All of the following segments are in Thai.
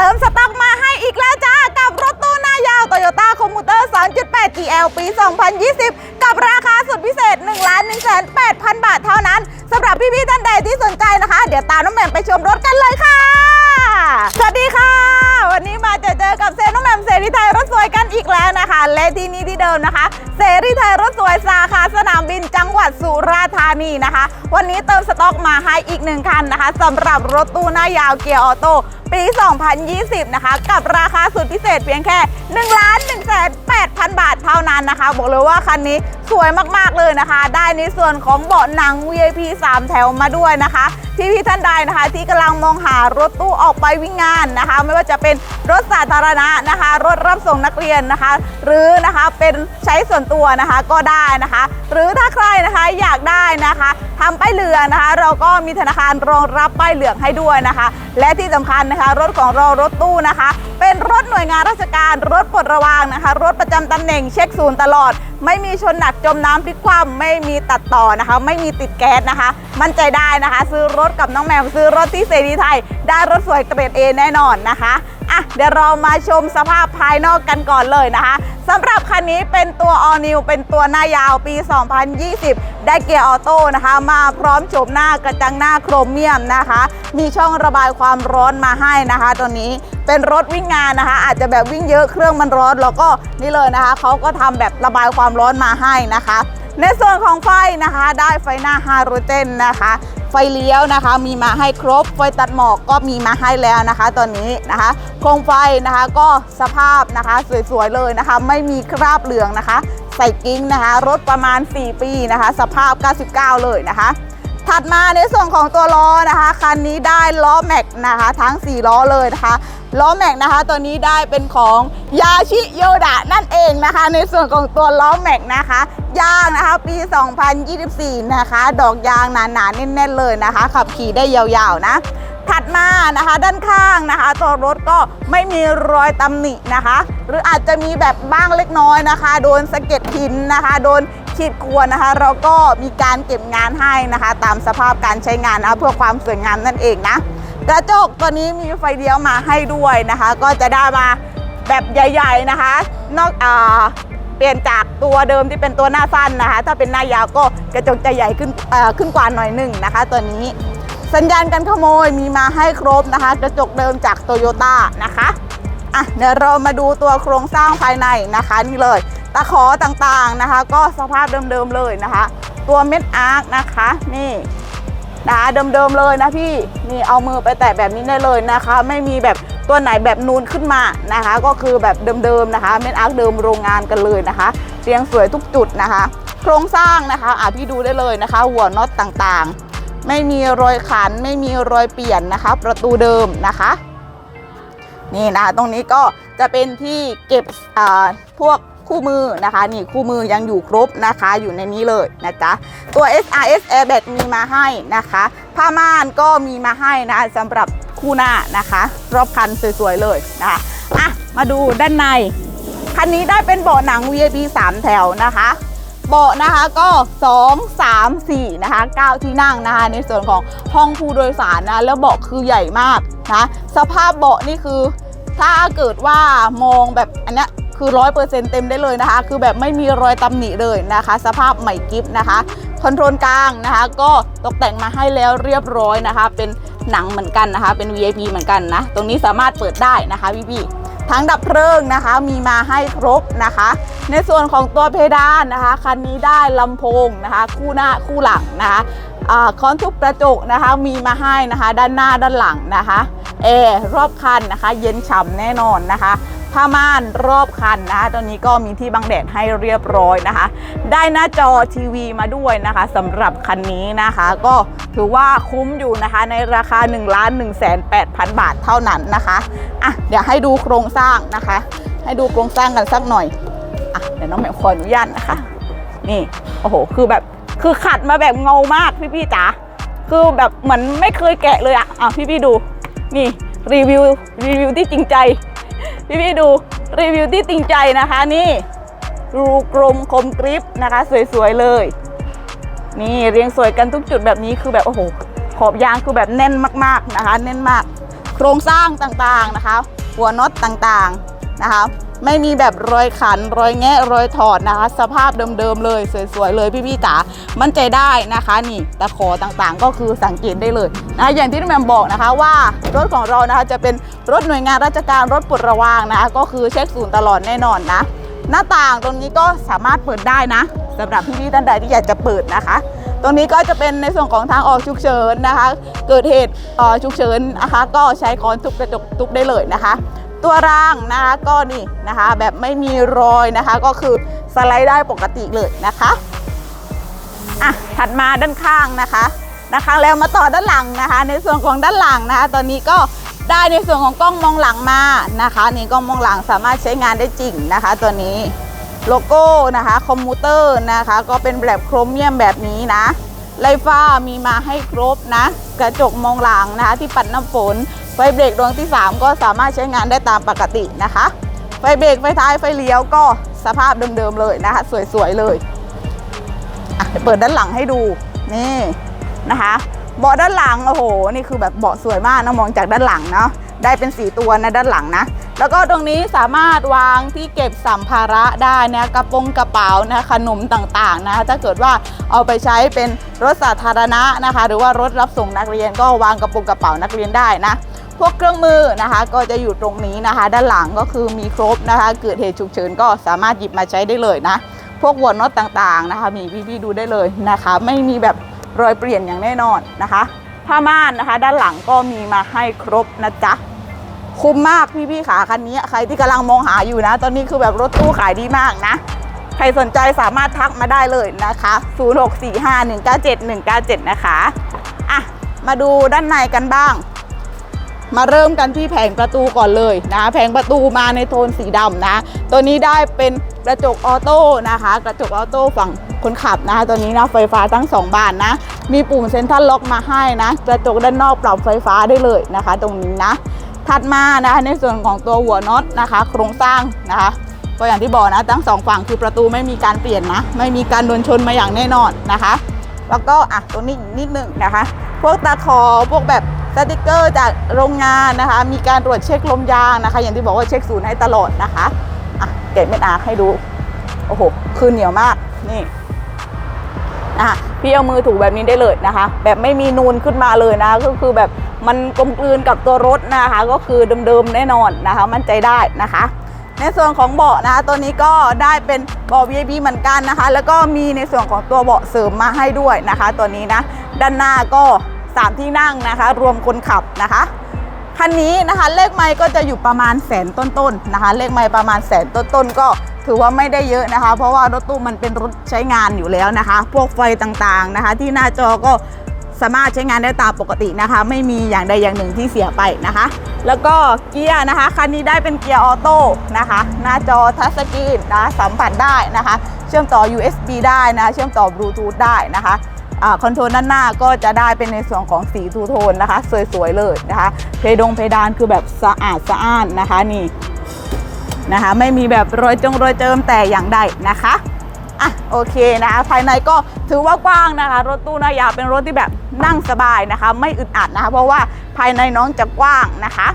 เติมสต็อกมาให้อีกแล้วจ้า กับรถตู้หน้ายาว Toyota Commuter 2.8 GL ปี 2020 กับราคาสุดพิเศษ 1 1 8 0 0 0 บาทเท่านั้นสำหรับพี่ๆท่านใดที่สนใจนะคะ เดี๋ยวตามน้องแหม่มไปชมรถกันเลยค่ะ สวัสดีค่ะ วันนี้มาเจอเจอกับเซนน้องแหม่มเสรีไทยรถสวยกันอีกแล้วนะคะ และที่นี้ที่เดิมนะคะเสรีไทยรถสวยสาขาสนามบินจังหวัดสุราษฎร์ธานีนะคะ วันนี้เติมสต็อกมาให้อีกหนึ่งคันนะคะสำหรับรถตู้หน้ายาวเกียร์ออโต้ ปี 2020 นะคะ กับราคาสุดพิเศษเพียงแค่1ล้าน1แสน8,000 บาทเท่านั้นนะคะ บอกเลยว่าคันนี้สวยมากๆเลยนะคะ ได้ในส่วนของเบาะหนัง VIP 3 แถวมาด้วยนะคะที่พี่ท่านใดนะคะ ที่กำลังมองหารถตู้ออกไปวิ่งงานนะคะ ไม่ว่าจะเป็นรถสาธารณะนะคะ รถรับส่งนักเรียนนะคะ หรือนะคะเป็นใช้ส่วนตัวนะคะก็ได้นะคะ หรือถ้าใครนะคะอยากได้นะคะ ทำป้ายเหลืองนะคะ เราก็มีธนาคารรองรับป้ายเหลืองให้ด้วยนะคะ และที่สำคัญนะคะ รถของเรารถตู้นะคะ เป็นรถหน่วยงานราชการรถปลดระวางนะคะ รถประจำตำแหน่งเช็คศูนย์ตลอด ไม่มีชนหนักจมน้ำพลิกคว่ำไม่มีตัดต่อนะคะ ไม่มีติดแก๊สนะคะ มั่นใจได้นะคะ ซื้อรถกับน้องแมวซื้อรถที่เสรีไทย ได้รถสวยเกรดเอแน่นอนนะคะ อะเดี๋ยวเรามาชมสภาพภายนอกกันก่อนเลยนะคะสำหรับคันนี้เป็นตัว all new เป็นตัวหน้ายาวปี 2020 ได้เกียร์ออโต้นะคะ มาพร้อมโฉมหน้ากระจังหน้าโครเมียมนะคะ มีช่องระบายความร้อนมาให้นะคะตัวนี้เป็นรถวิ่งงานนะคะ อาจจะแบบวิ่งเยอะเครื่องมันร้อน แล้วก็นี่เลยนะคะเขาก็ทำแบบระบายความร้อนมาให้นะคะ ในส่วนของไฟนะคะ ได้ไฟหน้าฮาโลเจนนะคะ ไฟเลี้ยวนะคะ มีมาให้ครบ ไฟตัดหมอกก็มีมาให้แล้วนะคะ ตอนนี้นะคะโครงไฟนะคะก็สภาพนะคะสวยๆเลยนะคะ ไม่มีคราบเหลืองนะคะ ใส่กิ้งนะคะ รถประมาณ 4 ปีนะคะ สภาพ 99 เลยนะคะถัดมาในส่วนของตัวล้อนะคะคันนี้ได้ล้อแม็กนะคะทั้ง 4 ล้อเลยนะคะล้อแม็กนะคะตัวนี้ได้เป็นของยาชิโยดะนั่นเองนะคะ ในส่วนของตัวล้อแม็กนะคะ ยางนะคะ ปี 2024 นะคะ ดอกยางหนาๆแน่นๆเลยนะคะ ขับขี่ได้ยาวๆนะ ถัดมานะคะด้านข้างนะคะ ตัวรถก็ไม่มีรอยตำหนินะคะ หรืออาจจะมีแบบบ้างเล็กน้อยนะคะ โดนสะเก็ดหินนะคะ โดนขีดขวนนะคะ เราก็มีการเก็บงานให้นะคะ ตามสภาพการใช้งานนะะเพื่อความสวยงามนั่นเองนะกระจกตัวนี้มีไฟเลี้ยวมาให้ด้วยนะคะ ก็จะได้มาแบบใหญ่ ๆนะคะ นอกอ่า เปลี่ยนจากตัวเดิมที่เป็นตัวหน้าสั้นนะคะ ถ้าเป็นหน้ายาวก็กระจกจะใหญ่ขึ้นขึ้นกว่าหน่อยหนึ่งนะคะ ตัวนี้สัญญาณการขโมยมีมาให้ครบนะคะ กระจกเดิมจากโตโยต้านะคะอะเดี๋ยวเรามาดูตัวโครงสร้างภายในนะคะนี่เลย ตะขอต่างๆนะคะ ก็สภาพเดิมๆเลยนะคะ ตัวเม็ดอาร์คนะคะนี่นะเดิมๆเลยนะพี่นี่เอามือไปแตะแบบนี้ได้เลยนะคะ ไม่มีแบบ ตัวไหนแบบนูนขึ้นมานะคะ ก็คือแบบเดิมๆนะคะเม็ดอาร์คเดิมโรงงานกันเลยนะคะเรียงสวยทุกจุดนะคะ โครงสร้างนะคะอะพี่ดูได้เลยนะคะ หัวน็อตต่างๆ ไม่มีรอยขันไม่มีรอยเปลี่ยนนะคะ ประตูเดิมนะคะนี่นะคะตรงนี้ก็จะเป็นที่เก็บอ่าพวก คู่มือนะคะ นี่คู่มือยังอยู่ครบนะคะ อยู่ในนี้เลยนะจ๊ะตัว SRS Airbag มีมาให้นะคะ ผ้าม่านก็มีมาให้นะสำหรับคู่หน้านะคะ รอบคันสวยๆเลยนะคะอะมาดูด้านใน คันนี้ได้เป็นเบาะหนัง VIP 3 แถวนะคะเบาะนะคะก็ 2 3 4 นะคะ 9 ที่นั่งนะคะ ในส่วนของห้องผู้โดยสารนะ แล้วเบาะคือใหญ่มากนะ สภาพเบาะนี่คือ ถ้าเกิดว่ามองแบบอันเนี้ย คือร้อยเปอร์เซ็นต์เต็มได้เลยนะคะ คือแบบไม่มีรอยตำหนิเลยนะคะ สภาพใหม่กิฟนะคะคอนโทรลกลางนะคะ ก็ตกแต่งมาให้แล้วเรียบร้อยนะคะ เป็นหนังเหมือนกันนะคะ เป็น VIP เหมือนกันนะ ตรงนี้สามารถเปิดได้นะคะพี่ๆทั้งดับเพลิงนะคะมีมาให้ครบนะคะ ในส่วนของตัวเพดานนะคะคันนี้ได้ลำโพงนะคะ คู่หน้าคู่หลังนะคะอคอนทุบกระจกนะคะมีมาให้นะคะ ด้านหน้าด้านหลังนะคะแอร์รอบคันนะคะ เย็นฉ่ำแน่นอนนะคะ ผ้าม่านรอบคันนะคะตัวนี้ก็มีที่บังแดดให้เรียบร้อยนะคะ ได้หน้าจอทีวีมาด้วยนะคะสำหรับคันนี้นะคะ ก็ถือว่าคุ้มอยู่นะคะในราคา 1 1 8 0 0 0 บาทเท่านั้นนะคะอะเดี๋ยวให้ดูโครงสร้างนะคะ ให้ดูโครงสร้างกันสักหน่อยอะเดี๋ยวน้องแหม่ขออนุญาตนะคะ นี่โอ้โหคือแบบคือขัดมาแบบเงามากพี่พี่ๆจ๋าคือแบบเหมือนไม่เคยแกะเลยอะอะพี่พี่ๆดู นี่รีวิวรีวิวที่จริงใจ พี่พี่ดูรีวิวที่จริงใจนะคะนี่รูกลมคมกริปนะคะ สวยๆเลย นี่เรียงสวยกันทุกจุดแบบนี้คือแบบโอ้โหขอบยางคือแบบแน่นมากๆนะคะ แน่นมาก โครงสร้างต่างๆนะคะ หัวน็อตต่างๆ นะคะ ไม่มีแบบรอยขันรอยแงะรอยถอดนะคะ สภาพเดิมๆเลยสวยๆเลยพี่ๆจ๋ามั่นใจได้นะคะ นี่ตะขอต่างๆ ก็คือสังเกตได้เลยนะอย่างที่น้องแมมบอกนะคะว่ารถของเรานะคะจะเป็นรถหน่วยงานราชการรถปลดระวางนะคะก็คือเช็คศูนย์ตลอดแน่นอนนะ หน้าต่างตรงนี้ก็สามารถเปิดได้นะสำหรับพี่ๆท่านใดที่อยากจะเปิดนะคะ ตรงนี้ก็จะเป็นในส่วนของทางออกฉุกเฉินนะคะ เกิดเหตุออฉุกเฉินนะคะ ก็ใช้ค้อนทุบกระจกทุบได้เลยนะคะ ตัวรางนะคะก็นี่นะคะ แบบไม่มีรอยนะคะ ก็คือสไลด์ได้ปกติเลยนะคะอะถัดมาด้านข้างนะคะนะคะ แล้วมาต่อด้านหลังนะคะ ในส่วนของด้านหลังนะคะ ตอนนี้ก็ได้ในส่วนของกล้องมองหลังมานะคะนี่กล้องมองหลังสามารถใช้งานได้จริงนะคะ ตัวนี้โลโก้นะคะคอมพิวเตอร์นะคะ ก็เป็นแบบโครเมียมแบบนี้นะไลฟ้ามีมาให้ครบนะ กระจกมองหลังนะคะ ที่ปัดน้ำฝน ไฟเบรกดวงที่ 3 ก็สามารถใช้งานได้ตามปกตินะคะ ไฟเบรกไฟท้ายไฟเลี้ยวก็สภาพเดิมๆเลยนะคะ สวยๆเลยเดี๋ยเปิดด้านหลังให้ดูนี่นะคะเบาะด้านหลังโอ้โหนี่คือแบบเบาะสวยมากนะมองจากด้านหลังเนาะได้เป็นสีตัวนะด้านหลังนะ แล้วก็ตรงนี้สามารถวางที่เก็บสัมภาระได้นะกระโปรงกระเป๋านะขนมต่างๆนะถ้าเกิดว่าเอาไปใช้เป็นรถสาธารณะนะคะ หรือว่ารถรับส่งนักเรียนก็วางกระโปรงกระเป๋านักเรียนได้นะ พวกเครื่องมือนะคะก็จะอยู่ตรงนี้นะคะ ด้านหลังก็คือมีครบนะคะ เกิดเหตุฉุกเฉินก็สามารถหยิบมาใช้ได้เลยนะ พวกหัวน็อตต่างๆนะคะ มีพี่ๆดูได้เลยนะคะ ไม่มีแบบรอยเปลี่ยนอย่างแน่นอนนะคะ ผ้าม่านนะคะ ด้านหลังก็มีมาให้ครบนะจ๊ะคุ้มมากพี่ๆขาคันนี้ใครที่กำลังมองหาอยู่นะ ตอนนี้คือแบบรถตู้ขายดีมากนะ ใครสนใจสามารถทักมาได้เลยนะคะ 0645197197 นะคะอะมาดูด้านในกันบ้าง มาเริ่มกันที่แผงประตูก่อนเลยนะแผงประตูมาในโทนสีดำนะ ตัวนี้ได้เป็นกระจกออโต้นะคะ กระจกออโต้ฝั่งคนขับนะคะตัวนี้นะไฟฟ้าทั้งสองบานนะ มีปุ่มเซ็นทรัลล็อกมาให้นะ กระจกด้านนอกปรับไฟฟ้าได้เลยนะคะ ตรงนี้นะ ถัดมานะคะในส่วนของตัวหัวน็อตนะคะ โครงสร้างนะคะก็อย่างที่บอกนะทั้งสองฝั่งคือประตูไม่มีการเปลี่ยนนะ ไม่มีการโดนชนมาอย่างแน่นอนนะคะ แล้วก็อะตรงนี้นิดนึงนะคะ พวกตาขอพวกแบบ สติกเกอร์จากโรงงานนะคะ มีการตรวจเช็คลมยางนะคะ อย่างที่บอกว่าเช็คศูนย์ให้ตลอดนะคะอะเก็บเม็ดอาร์ให้ดู โอ้โห คือเหนียวมาก นี่อะพี่เอามือถูแบบนี้ได้เลยนะคะ แบบไม่มีนูนขึ้นมาเลยนะ ก็คือแบบมันกลมกลืนกับตัวรถนะคะ ก็คือเดิมๆแน่นอนนะคะ มั่นใจได้นะคะในส่วนของเบาะนะคะตัวนี้ก็ได้เป็นเบาะ VIP เหมือนกันนะคะ แล้วก็มีในส่วนของตัวเบาะเสริมมาให้ด้วยนะคะ ตัวนี้นะ ด้านหน้าก็ 3 ที่นั่งนะคะ รวมคนขับนะคะคันนี้นะคะเลขไมล์ก็จะอยู่ประมาณแสนต้นๆนะคะ เลขไมล์ประมาณแสนต้นๆก็ถือว่าไม่ได้เยอะนะคะ เพราะว่ารถตู้มันเป็นรถใช้งานอยู่แล้วนะคะ พวกไฟต่างๆนะคะ ที่หน้าจอก็สามารถใช้งานได้ตามปกตินะคะ ไม่มีอย่างใดอย่างหนึ่งที่เสียไปนะคะ แล้วก็เกียร์นะคะคันนี้ได้เป็นเกียร์ออโต้นะคะ หน้าจอทัชสกรีนนะสัมผัสได้นะคะ เชื่อมต่อ USB ได้นะ เชื่อมต่อบลูทูธได้นะคะ คอนโทรลด้านหน้าก็จะได้เป็นในส่วนของสีทูโทนนะคะ สวยๆเลยนะคะ เพดงเพดานคือแบบสะอาดสะอ้านนะคะนี่นะคะไม่มีแบบรอยจงรอยเจิมแต่อย่างใดนะคะอะโอเคนะคะภายในก็ถือว่ากว้างนะคะ รถตู้นายาเป็นรถที่แบบนั่งสบายนะคะ ไม่อึดอัดนะคะ เพราะว่าภายในน้องจะกว้างนะคะ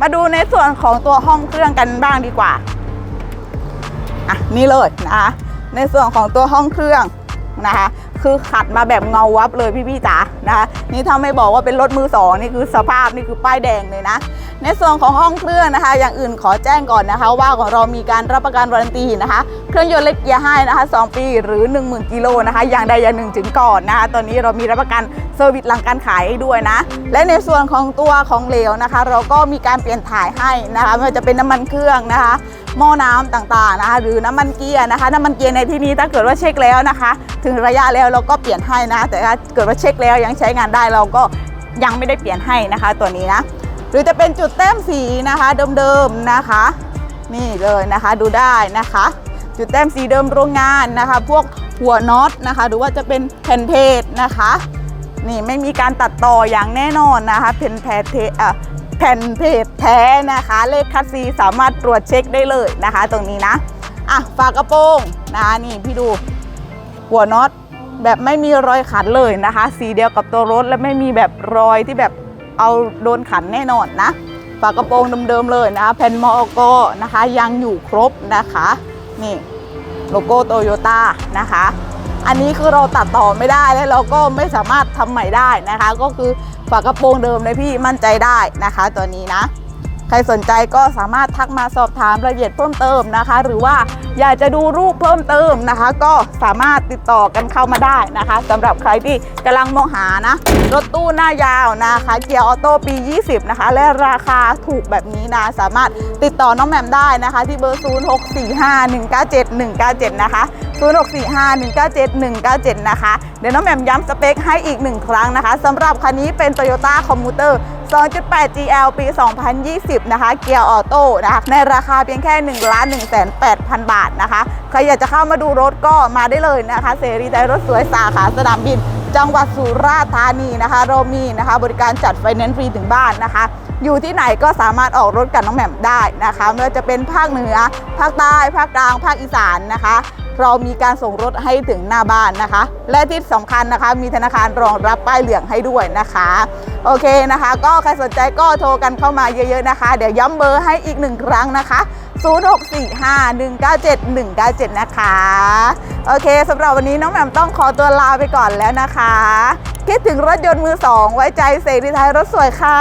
มาดูในส่วนของตัวห้องเครื่องกันบ้างดีกว่าอะนี่เลยนะคะในส่วนของตัวห้องเครื่องนะคะ คือขัดมาแบบเงาวับเลยพี่ๆจ๋านะคะนี่ถ้าไม่บอกว่าเป็นรถมือสองนี่คือสภาพนี่คือป้ายแดงเลยนะ ในส่วนของห้องเครื่องนะคะ อย่างอื่นขอแจ้งก่อนนะคะ ว่าของเรามีการรับประกันวารันตีนะคะ เครื่องยนต์เล็กเกียร์ให้นะคะ 2 ปีหรือ 10,000กิโลนะคะอย่างใดอย่างหนึ่งถึงก่อนนะคะตอนนี้เรามีรับประกันเซอร์วิสหลังการขายด้วยนะ และในส่วนของตัวของเหลวนะคะ เราก็มีการเปลี่ยนถ่ายให้นะคะไม่ว่าจะเป็นน้ำมันเครื่องนะคะ หม้อน้ำต่างๆนะคะ หรือน้ำมันเกียร์นะคะ น้ำมันเกียร์ในที่นี้ถ้าเกิดว่าเช็คแล้วนะคะ ถึงระยะแล้วเราก็เปลี่ยนให้นะ แต่ถ้าเกิดว่าเช็คแล้วยังใช้งานได้เราก็ยังไม่ได้เปลี่ยนให้นะคะ ตัวนี้นะหรือจะเป็นจุดแต้มสีนะคะเดิมๆนะคะ นี่เลยนะคะดูได้นะคะ จุดแต้มสีเดิมโรงงานนะคะ พวกหัวน็อตนะคะ หรือว่าจะเป็นแผ่นเพจนะคะ นี่ไม่มีการตัดต่ออย่างแน่นอนนะคะเป็นแผ่นเทอะ แผ่นเพจแท้นะคะ เลขคัดซีสามารถตรวจเช็คได้เลยนะคะ ตรงนี้นะอะฝากระโปรงนะคะนี่พี่ดูหัวน็อตแบบไม่มีรอยขัดเลยนะคะ สีเดียวกับตัวรถและไม่มีแบบรอยที่แบบเอาโดนขันแน่นอนนะฝากระโปรงเดิมๆเลยนะคะแผ่นมอก็นะคะ ยังอยู่ครบนะคะ นี่โลโก้โตโยต้านะคะ อันนี้คือเราตัดต่อไม่ได้และเราก็ไม่สามารถทำใหม่ได้นะคะ ก็คือฝากระโปรงเดิมเลยพี่มั่นใจได้นะคะตัวนี้นะ ใครสนใจก็สามารถทักมาสอบถามรายละเอียดเพิ่มเติมนะคะ หรือว่าอยากจะดูรูปเพิ่มเติมนะคะ ก็สามารถติดต่อกันเข้ามาได้นะคะสำหรับใครที่กำลังมองหานะรถตู้หน้ายาวนะคะเกียร์ออโต้ปี 20 นะคะ และราคาถูกแบบนี้นะสามารถติดต่อน้องแหม่มได้นะคะ ที่เบอร์ 0645197197 นะคะ 0645197197 นะคะ เดี๋ยวน้องแหม่มย้ำสเปคให้อีกหนึ่งครั้งนะคะสำหรับคันนี้เป็น Toyota Commuter 2.8 GL ปี 2020 นะคะ เกียร์ออโต้นะคะ ในราคาเพียงแค่ 1 1 8 0 0 0 บาทนะคะ ใครอยากจะเข้ามาดูรถก็มาได้เลยนะคะ เสรีใจรถสวยสาขาสนามบิน จังหวัดสุราษฎร์ธานีนะคะ เรามีนะคะ บริการจัดไฟแนนซ์ฟรีถึงบ้านนะคะ อยู่ที่ไหนก็สามารถออกรถกับน้องแหม่มได้นะคะ ไม่ว่าจะเป็นภาคเหนือ ภาคใต้ ภาคกลาง ภาคอีสานนะคะ เรามีการส่งรถให้ถึงหน้าบ้านนะคะ และที่สำคัญนะคะมีธนาคารรองรับป้ายเหลืองให้ด้วยนะคะ โอเคนะคะ ก็ใครสนใจก็โทรกันเข้ามาเยอะๆนะคะ เดี๋ยวย้ำเบอร์ให้อีกหนึ่งครั้งนะคะ 0645197197 นะคะ โอเคสำหรับวันนี้น้องแหม่มต้องขอตัวลาไปก่อนแล้วนะคะ คิดถึงรถยนต์มือสองไว้ใจเสรีไทยรถสวยค่ะ